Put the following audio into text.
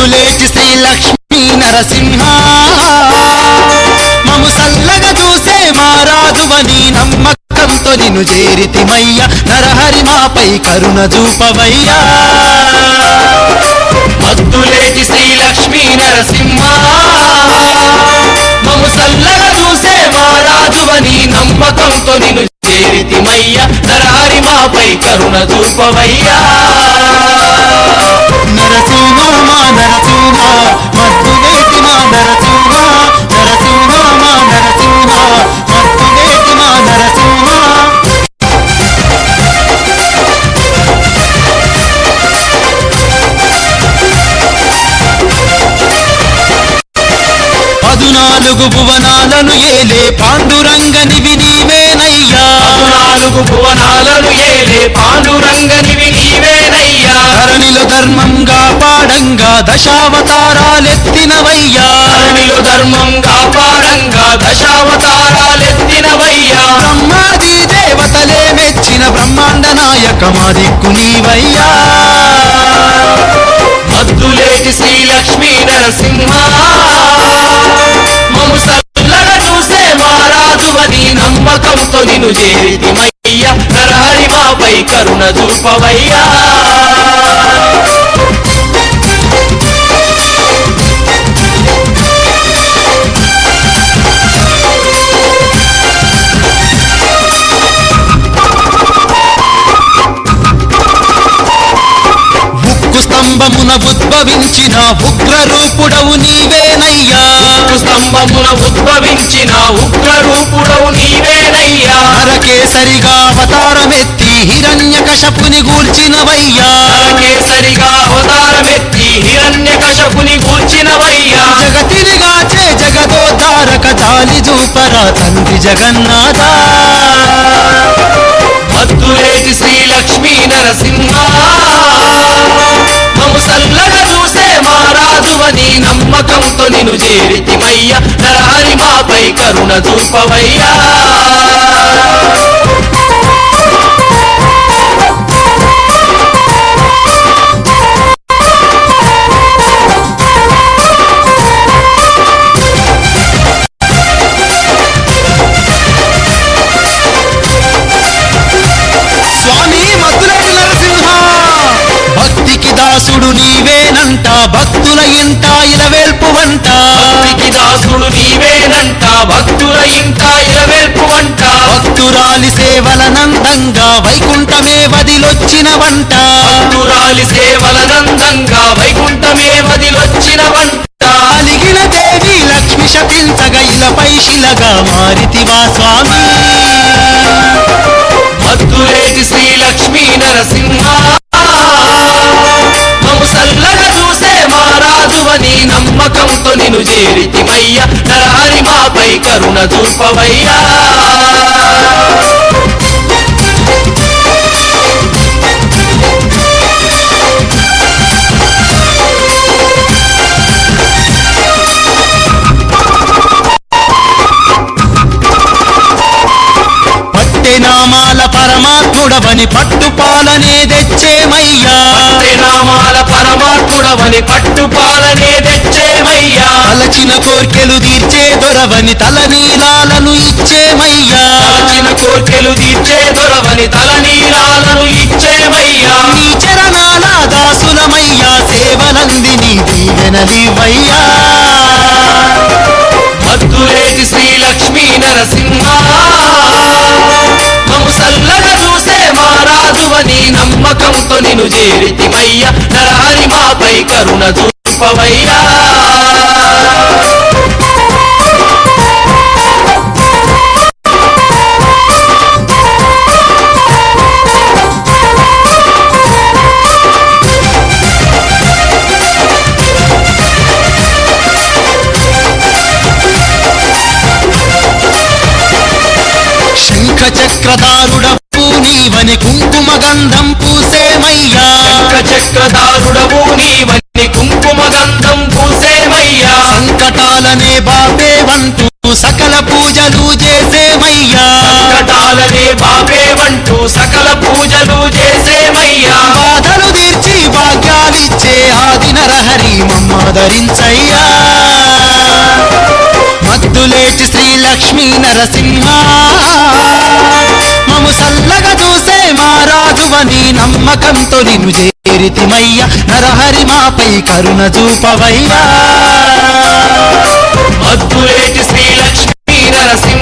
మద్దులేటి శ్రీ లక్ష్మీ నరసింహ. మము సల్లగా చూసే మారాదువని నమ్మకంతో నిన్ను చేరితిమయ్య నరహరి మాపై కరుణ చూపవయ్యా. మద్దులేటి శ్రీ లక్ష్మీ నరసింహ. మము సల్లగా చూసే మారాజువని నమ్మకంతో నిన్ను చేరితిమయ్య నరహరి మాపై కరుణ చూపవయ్యా. పదునాలుగు భువనాలను ఏలే పాండురంగనివి నీవేనయ్యా నాలుగు భువనాలను ఏలే పాండురంగనివి నీవేనయ్యా ధరణిలో ధర్మంగా పాడంగా దశావతారాలెత్తినవయ్యా. ధరణిలో ధర్మం కాపాడంగా దశావతారాలెత్తినవయ్యా. బ్రహ్మాది దేవతలే మెచ్చిన బ్రహ్మాండ నాయక మా దిక్కు నీవయ్యా. మద్దులేటి శ్రీ లక్ష్మీ నరసింహ. నమ్మకంతో నిన్ను చేరితిమయ్య. నరహరి మాపై కరుణ చూపవయ్యా. స్తంభమున ఉద్భవించిన ఉగ్ర రూపుడవు నీవేనయ్యా. స్తంభమున ఉద్భవించిన ఉగ్ర రూపుడవు నీవేనయ్యా. నరకేసరిగా అవతారమెత్తి హిరణ్య కశపుని గూల్చినవయ్యా కేసరిగా అవతారమెత్తి హిరణ్య కశపుని కూర్చినవయ్యా జగతిని గాచే జగదోద్ధారక జాలి చూపరా తండ్రి జగన్నాథ. రాజువని నమ్మకంతో నిన్ను చేరితిమయ్య నరహరి మాపై కరుణ చూపవయ్యా. దాసుడు నీవేనంట భక్తుల ఇంట ఇలవేల్పు వంట దాసుడు నీవేనంట భక్తుల ఇంట ఇలవేల్పు వంట భక్తురాలి సేవలనందంగా వైకుంఠమే వదిలొచ్చిన వంట భక్తురాలి సేవలనందంగా వైకుంఠమే వదిలొచ్చిన వంట అలిగిన దేవి లక్ష్మి శపించగా ఇలపై శిలగా మారితివా స్వామి. కరుణ చూపవయ్యా. నామాల పరమాత్ముడవని పట్టుపాలనే తెచ్చేమయ్యా. నామాల పరమాత్ముడవని పట్టుపాలనే తెచ్చేమయ్యా. తలచిన కోర్కెలు తీర్చే దొరవని తలనీలాలను ఇచ్చేమయ్యా తలచిన కోర్కెలు తీర్చే దొరవని తలనీలాలను ఇచ్చేమయ్యా నీ చరణాల దాసులమయ్యా సేవలంది నీ దీవెనలివయ్యా మద్దులేటి శ్రీ లక్ష్మీ నరసింహ. మము సల్లగా చూసే మా రాజువని నమ్మకంతో నిన్ను చేరితిమయ్య. నరహరి మాపై కరుణ చూపవయ్యా. శంఖ చక్రధారుడప్పు నీవని కుంకుమ గంధం పూసేమయ్యా చక్రధారుడవు నీవన్ని కుంకుమ గంధం పూసేమయ్యా సంకటాలనే బాపేవంటూ సకల పూజలు చేసేమయ్యా. సంకటాలనే బాపేవంటూ సకల పూజలు చేసేమయ్యా. బాధలు తీర్చి భాగ్యాలిచ్చే ఆది నరహరి మమ్మ మమ్మాదరించయ్యా మద్దులేటి శ్రీ లక్ష్మీ నరసింహ. మము సల్లగా చూసే మా రాజువని నమ్మకంతో నిన్ను చేరితిమయ్య నరహరి మాపై కరుణ చూపవయ్యా. శ్రీలక్ష్మీ నరసింహ